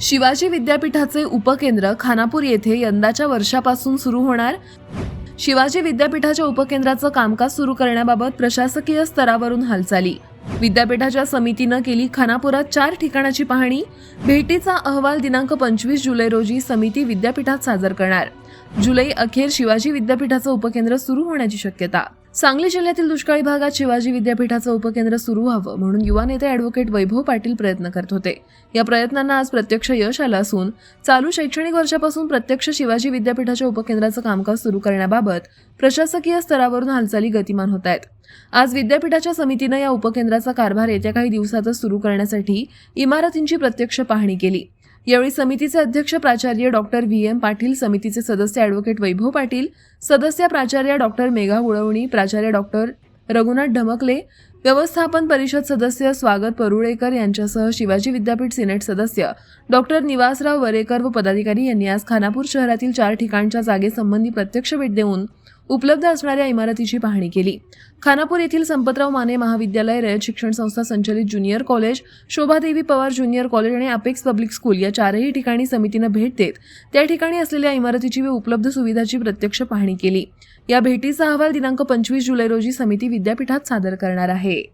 शिवाजी विद्यापीठाचे उपकेंद्र खानापूर येथे यंदाच्या वर्षापासून सुरू होणार. शिवाजी विद्यापीठाच्या उपकेंद्राचं कामकाज सुरू करण्याबाबत प्रशासकीय स्तरावरून हालचाली. विद्यापीठाच्या समितीनं केली खानापुरात चार ठिकाणाची पाहणी. भेटीचा अहवाल दिनांक पंचवीस जुलै रोजी समिती विद्यापीठात सादर करणार. जुलै अखेर शिवाजी विद्यापीठाचं उपकेंद्र सुरू होण्याची शक्यता सांगली जिल्ह्यातील दुष्काळी भागात शिवाजी विद्यापीठाचं उपकेंद्र सुरू व्हावं म्हणून युवा नेते अॅडव्होकेट वैभव पाटील प्रयत्न करत होते. या प्रयत्नांना आज प्रत्यक्ष यश आलं असून चालू शैक्षणिक वर्षापासून प्रत्यक्ष शिवाजी विद्यापीठाच्या उपकेंद्राचं कामकाज सुरू करण्याबाबत प्रशासकीय स्तरावरून हालचाली गतिमान होत आहेत. आज विद्यापीठाच्या समितीनं या उपकेंद्राचा कारभार येत्या काही दिवसातच सुरू करण्यासाठी इमारतींची प्रत्यक्ष पाहणी केली. यावेळी समितीचे अध्यक्ष प्राचार्य डॉक्टर व्ही एम पाटील समितीचे सदस्य ॲडव्होकेट वैभव पाटील सदस्य प्राचार्य डॉक्टर मेघा उळवणी प्राचार्य डॉक्टर रघुनाथ ढमकले व्यवस्थापन परिषद सदस्य स्वागत परुळेकर यांच्यासह शिवाजी विद्यापीठ सिनेट सदस्य डॉक्टर निवासराव वरेकर व पदाधिकारी यांनी आज खानापूर शहरातील चार ठिकाणच्या जागेसंबंधी प्रत्यक्ष भेट देऊन उपलब्ध असणाऱ्या इमारतीची पाहणी केली. खानापूर येथील संपतराव माने महाविद्यालय रयत शिक्षण संस्था संचलित junior college Shobhadevi Pawar junior college आणि अपेक्स पब्लिक स्कूल या चारही ठिकाणी समितीनं भेट देत त्या ठिकाणी असलेल्या इमारतीची व उपलब्ध सुविधाची प्रत्यक्ष पाहणी केली. या भेटीचा अहवाल दिनांक पंचवीस जुलै रोजी समिती विद्यापीठात सादर करणार आहे.